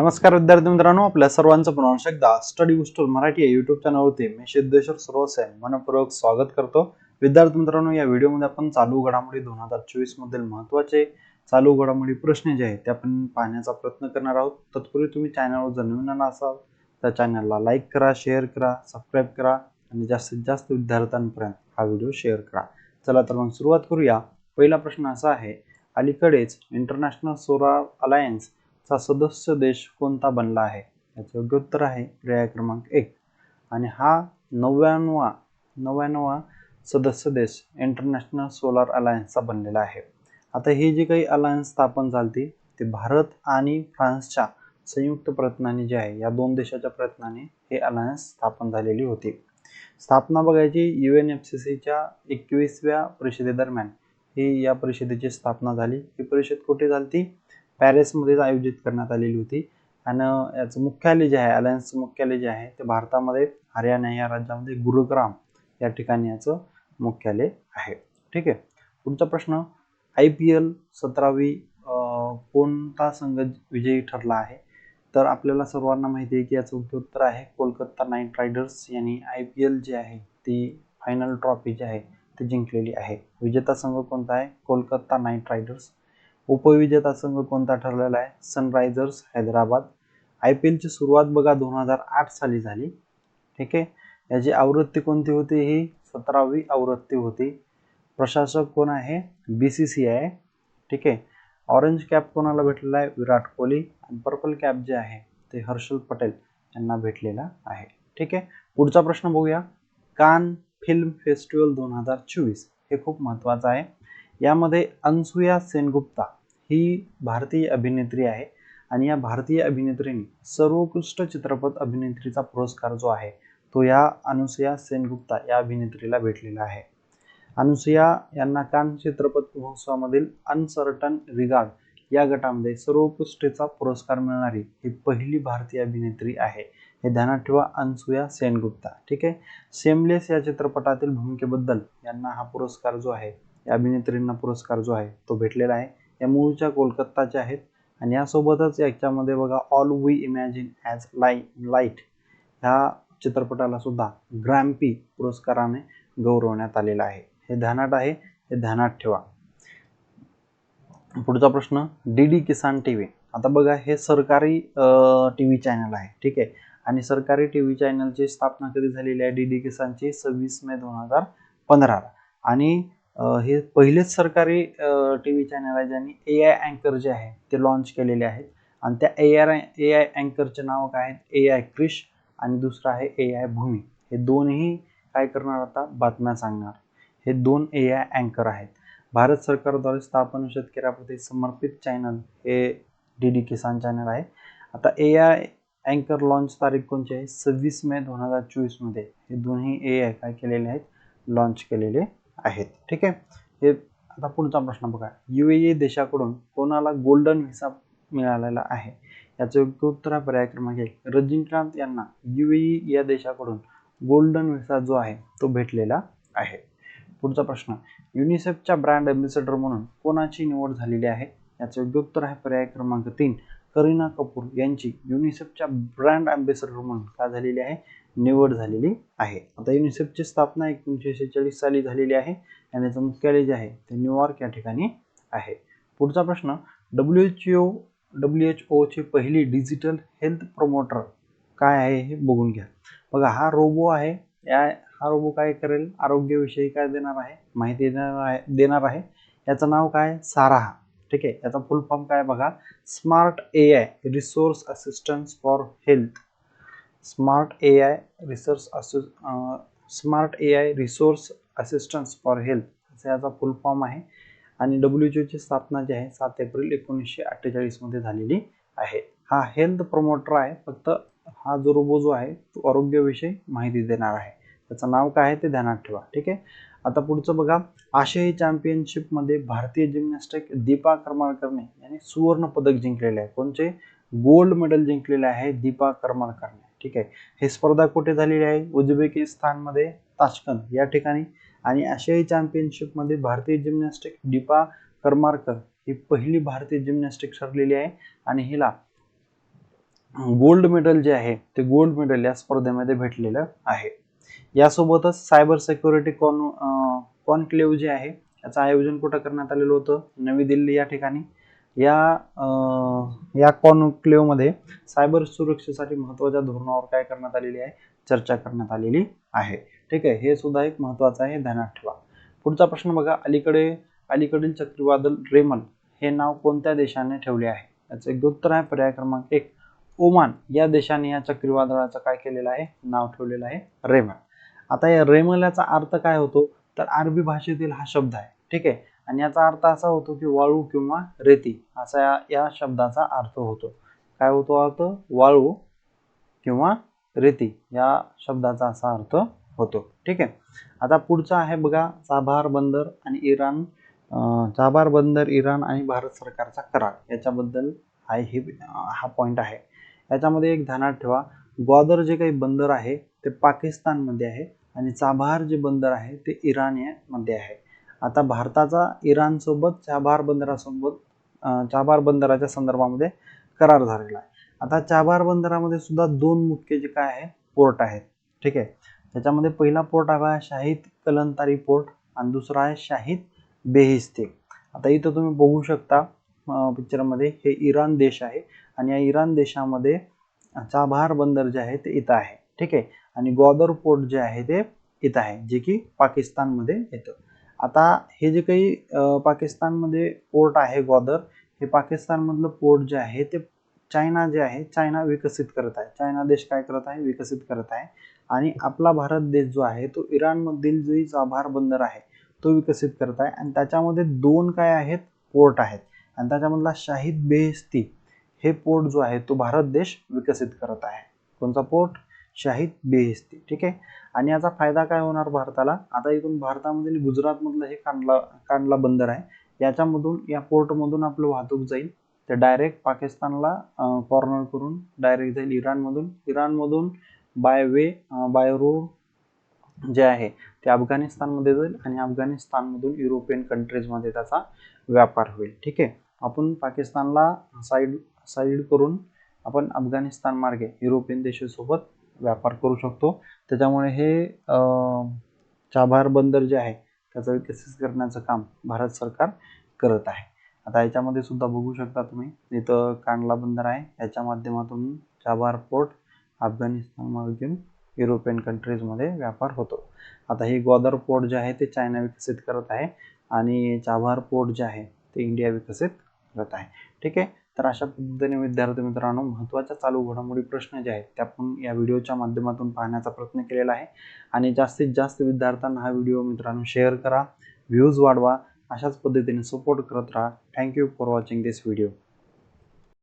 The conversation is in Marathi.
नमस्कार विद्यार्थी मित्रांनो आपल्या सर्वांचं पुन्हा एकदा स्टडी बुस्टर मराठी या युट्यूब चॅनलवरती मी सिद्धेश्वर सर्वसे मनपूर्वक स्वागत करतो. विद्यार्थी मित्रांनो या व्हिडिओमध्ये आपण चालू घडामोडी दोन हजार चोवीस मधील महत्त्वाचे चालू घडामोडी प्रश्न जे आहेत ते आपण पाहण्याचा प्रयत्न करणार आहोत. तत्पूर्वी तुम्ही चॅनलवर जर नवीन असाल तर चॅनलला लाईक करा शेअर करा सबस्क्राईब करा आणि जास्तीत जास्त विद्यार्थ्यांपर्यंत हा व्हिडिओ शेअर करा. चला तर मग सुरुवात करूया. पहिला प्रश्न असा आहे अलीकडेच इंटरनॅशनल सोलार अलायन्स चा सदस्य देश कोणता बनला आहे? याचे योग्य उत्तर आहे पर्याय क्रमांक एक. आणि हा नव्याण्णवा नव्याण्णवा सदस्य देश इंटरनॅशनल सोलार अलायन्सचा बनलेला आहे. आता ही जी काही अलायन्स स्थापन झाली ते भारत आणि फ्रान्सच्या संयुक्त प्रयत्नाने जे आहे या दोन देशाच्या प्रयत्नाने हे अलायन्स स्थापन झालेली होती. स्थापना बघायची यू एन एफ सी सीच्या एकवीसव्या परिषदेदरम्यान ही या परिषदेची स्थापना झाली. ही परिषद कुठे झाली ती पॅरिसमध्येच आयोजित करण्यात आलेली होती. आणि याचं मुख्यालय जे आहे अलायन्सचं मुख्यालय जे आहे ते भारतामध्ये हरियाणा या राज्यामध्ये गुरुग्राम या ठिकाणी याचं मुख्यालय आहे. ठीक आहे? पुढचा प्रश्न आय पी एल सतरावी कोणता संघ विजयी ठरला आहे? तर आपल्याला सर्वांना माहिती आहे की याचं उत्तर आहे कोलकाता नाईट रायडर्स यांनी आय पी एल जे आहे ती फायनल ट्रॉफी जी आहे ती जिंकलेली आहे. विजेता संघ कोणता आहे? Kolkata Knight Riders. उपविजेता संघ कोणता ठरलेला आहे? सनरायझर्स हैदराबाद. आय पी एलची सुरुवात बघा दोन हजार आठ साली झाली. ठीक आहे? याची आवृत्ती कोणती होती ही? सतरावी आवृत्ती होती. प्रशासक कोण आहे? बी सी सी आय ठीक आहे? ऑरेंज कॅप कोणाला भेटलेला आहे? विराट कोहली. आणि पर्पल कॅप जे आहे ते हर्षल पटेल यांना भेटलेला आहे. ठीक आहे? पुढचा प्रश्न बघूया. कान फिल्म फेस्टिवल दोन हजार चोवीस हे खूप महत्त्वाचं आहे. यामध्ये अनसुया सेनगुप्ता ही भारतीय अभिनेत्री आहे. आणि या भारतीय अभिनेत्रीने सर्वोत्कृष्ट चित्रपट अभिनेत्रीचा पुरस्कार जो आहे तो या अनुसया सेनगुप्ता या अभिनेत्रीला भेटलेला आहे. अनुसया यांना कान चित्रपट महोत्सवामधील अनसर्टन रिगार्ड या गटामध्ये सर्वोत्कृष्टेचा पुरस्कार मिळणारी ही पहिली भारतीय अभिनेत्री आहे. हे ध्यानात ठेवा अनसुया सेनगुप्ता. ठीक आहे? सेमलेस या चित्रपटातील भूमिकेबद्दल यांना हा पुरस्कार जो आहे या अभिनेत्रींना पुरस्कार जो आहे तो भेटलेला आहे. या मूळच्या कोलकाताच्या आहेत आणि यासोबतच याच्यामध्ये बघा all we imagine as lie light ह्या चित्रपटाला सुद्धा ग्रॅम्पी पुरस्काराने गौरवण्यात आलेला आहे. हे ध्यानात आहे हे ध्यानात ठेवा. पुढचा प्रश्न D D Kisan T V आता बघा हे सरकारी टी व्ही चॅनल आहे ठीक आहे? आणि सरकारी टी व्ही चॅनलची स्थापना कधी झालेली आहे? डी डी किसानची सव्वीस मे दोन हजार पंधराला. आणि हे पहिलेच सरकारी टी व्ही चॅनल आहे ज्यांनी ए आय अँकर जे आहे ते लॉन्च केलेले आहेत. आणि त्या ए आर ए आय अँकरचे नाव काय आहेत? ए आय क्रिश आणि दुसरं आहे ए आय भूमी हे दोनही काय करणार आता? बातम्या सांगणार. हे दोन ए आय अँकर आहेत. भारत सरकारद्वारे स्थापन शेतकऱ्याप्रती समर्पित चॅनल हे डी डी किसान चॅनल आहे. आता ए आय अँकर लॉन्च तारीख कोणची आहे? सव्वीस मे दोन हजार चोवीसमध्ये हे दोन्ही ए आय काय केलेले आहेत? लॉन्च केलेले आहेत. ठीक आहे? हे आता पुढचा प्रश्न बघा. यू ए देशाकडून कोणाला गोल्डन व्हिसा मिळालेला आहे? याचं योग्य उत्तर आहे पर्याय क्रमांक एक. रजनीकांत यांना यू या देशाकडून गोल्डन व्हिसा जो आहे तो भेटलेला आहे. पुढचा प्रश्न. युनिसेफच्या ब्रँड अम्बेसेडर म्हणून कोणाची निवड झालेली आहे? याचं योग्य उत्तर आहे पर्याय क्रमांक तीन. करीना कपूर यांची युनिसेफच्या ब्रँड अम्बेसेडर म्हणून काय झालेली आहे? निवड झालेली आहे. आता युनिसेफची स्थापना एकोणीसशे शेहेचाळीस साली झालेली आहे आणि याचं मुख्यालय जे आहे ते न्यूयॉर्क या ठिकाणी आहे. पुढचा प्रश्न W H O W H ओची पहिली डिजिटल हेल्थ प्रमोटर काय आहे हे बघून घ्या. बघा हा रोबो आहे. या हा रोबो काय करेल? आरोग्याविषयी काय देणार आहे? माहिती देणार आहे देणार आहे. याचं नाव काय? साराहा. ठीक आहे? याचा फुल फॉर्म काय बघा? Smart A I resource assistance for health smart A I research असो smart A I resource assistance for health असं याचा फुल फॉर्म आहे. आणि डब्ल्यू एच ओची स्थापना जी आहे सात एप्रिल एकोणीसशे अठ्ठेचाळीसमध्ये झालेली आहे. हा हेल्थ प्रमोटर आहे फक्त हा जो रोबो जो आहे तो आरोग्याविषयी माहिती देणार आहे. त्याचं नाव काय आहे ते ध्यानात ठेवा ठीक आहे? आता पुढचं बघा. आशियाई चॅम्पियनशिपमध्ये भारतीय जिमनॅस्टिक दीपा करमाळकरने यांनी सुवर्ण पदक जिंकलेले आहे. कोणचे? गोल्ड मेडल जिंकलेले आहे दीपा करमाळकरने. ठीक आहे. हे स्पर्धा कुठे झालेली आहे? उझबेकिस्तानमध्ये ताशकंद या ठिकाणी. आणि आशियाई चॅम्पियनशिपमध्ये भारतीय जिम्नॅस्टिक दीपा करमारकर ही पहिली भारतीय जिम्नॅस्टिक ठरलेली आहे. आणि हिला गोल्ड मेडल जे आहे ते गोल्ड मेडल या स्पर्धेमध्ये भेटलेलं आहे. यासोबतच सायबर सिक्युरिटी कॉन कॉन्क्लेव्ह जे आहे याचं आयोजन कुठं करण्यात आलेलं होतं? नवी दिल्ली या ठिकाणी. या या कॉन्क्लेव्हमध्ये सायबर सुरक्षेसाठी महत्त्वाच्या धोरणावर काय करण्यात आलेली आहे? चर्चा करण्यात आलेली आहे. ठीक आहे हे सुद्धा एक महत्त्वाचं आहे ध्यानात ठेवा. पुढचा प्रश्न बघा अलीकडे अलीकडील चक्रीवादळ रेमल हे नाव कोणत्या देशाने ठेवले आहे? याचं एक उत्तर आहे पर्याय क्रमांक एक. ओमान या देशाने या चक्रीवादळाचं काय केलेलं आहे? नाव ठेवलेलं आहे रेमल. आता या रेमल याचा अर्थ काय होतो? तर अरबी भाषेतील हा शब्द आहे. ठीक आहे आणि याचा अर्थ असा होतो की वाळू किंवा रेती असा या, या शब्दाचा अर्थ होतो. काय होतो अर्थ? वाळू किंवा रेती या शब्दाचा असा अर्थ होतो. ठीक आहे? आता पुढचा आहे बघा चाभार बंदर आणि इराण. चाभार बंदर इराण आणि भारत सरकारचा करार. याच्याबद्दल आहे ही हा पॉईंट आहे. याच्यामध्ये एक ध्यानात ठेवा. ग्वादर जे काही बंदर आहे ते पाकिस्तानमध्ये आहे आणि चाभार जे बंदर आहे ते इराणमध्ये आहे. आता भारताचा इराणसोबत चाभार बंदरासोबत चाभार बंदराच्या संदर्भामध्ये करार झालेला आहे. आता चाभार बंदरामध्ये सुद्धा दोन मुख्य जे काय आहे पोर्ट आहेत. ठीक आहे? त्याच्यामध्ये पहिला पोर्ट आहे शाहिद कलंतारी पोर्ट आणि दुसरा आहे शाहिद बेहिस्ते. आता इथं तुम्ही बघू शकता पिक्चरमध्ये हे इराण देश आहे आणि या इराण देशामध्ये चाभार बंदर जे आहे ते इथं आहे. ठीक आहे? आणि ग्वादर पोर्ट जे आहे ते इथं आहे जे की पाकिस्तानमध्ये येतं. आता हे जे काही पाकिस्तानमध्ये पोर्ट आहे ग्वादर हे पाकिस्तानमधलं पोर्ट जे आहे ते चायना जे आहे चायना विकसित करत आहे. चायना देश काय करत आहे? विकसित करत आहे. आणि आपला भारत देश जो आहे तो इराणमधील जो चाभार बंदर आहे तो विकसित करत आहे. आणि त्याच्यामध्ये दोन काय आहेत? पोर्ट आहेत. आणि त्याच्यामधला शाहिद बेहस्ती हे पोर्ट जो आहे तो भारत देश विकसित करत आहे. कोणता पोर्ट शाहिद बेहिस्ती ठीक आहे? आणि याचा फायदा काय होणार भारताला? आता इथून भारतामध्ये गुजरातमधलं हे कांडला कांडला बंदर आहे. याच्यामधून या पोर्टमधून आपलं वाहतूक जाईल. ते डायरेक्ट पाकिस्तानला कॉर्नर करून डायरेक्ट जाईल इराणमधून. इराणमधून बाय वे बाय रोड जे आहे ते अफगाणिस्तानमध्ये जाईल आणि अफगाणिस्तानमधून युरोपियन कंट्रीजमध्ये त्याचा व्यापार होईल. ठीक आहे? आपण पाकिस्तानला साईड साईड करून आपण अफगाणिस्तान मार्गे युरोपियन देशासोबत व्यापार करू शकतो. त्याच्यामुळे हे चाभार बंदर जे आहे त्याचं विकसित करण्याचं काम भारत सरकार करत आहे. आता याच्यामध्ये सुद्धा बघू शकता तुम्ही इथं कांडला बंदर आहे. याच्या माध्यमातून चाभार पोर्ट अफगाणिस्तानमधून युरोपियन कंट्रीजमध्ये व्यापार होतो. आता हे ग्वादर पोर्ट जे आहे ते चायना विकसित करत आहे आणि चाभार पोर्ट जे आहे ते इंडिया विकसित करत आहे. ठीक आहे? तर अशा पद्धतीने विद्यार्थी मित्रांनो महत्त्वाच्या चालू घडामोडी प्रश्न जे आहेत ते आपण या व्हिडिओच्या माध्यमातून पाहण्याचा प्रयत्न केलेला आहे. आणि जास्तीत जास्त विद्यार्थ्यांना हा व्हिडिओ मित्रांनो शेअर करा व्ह्यूज वाढवा. अशाच पद्धतीने सपोर्ट करत राहा. Thank you for watching this video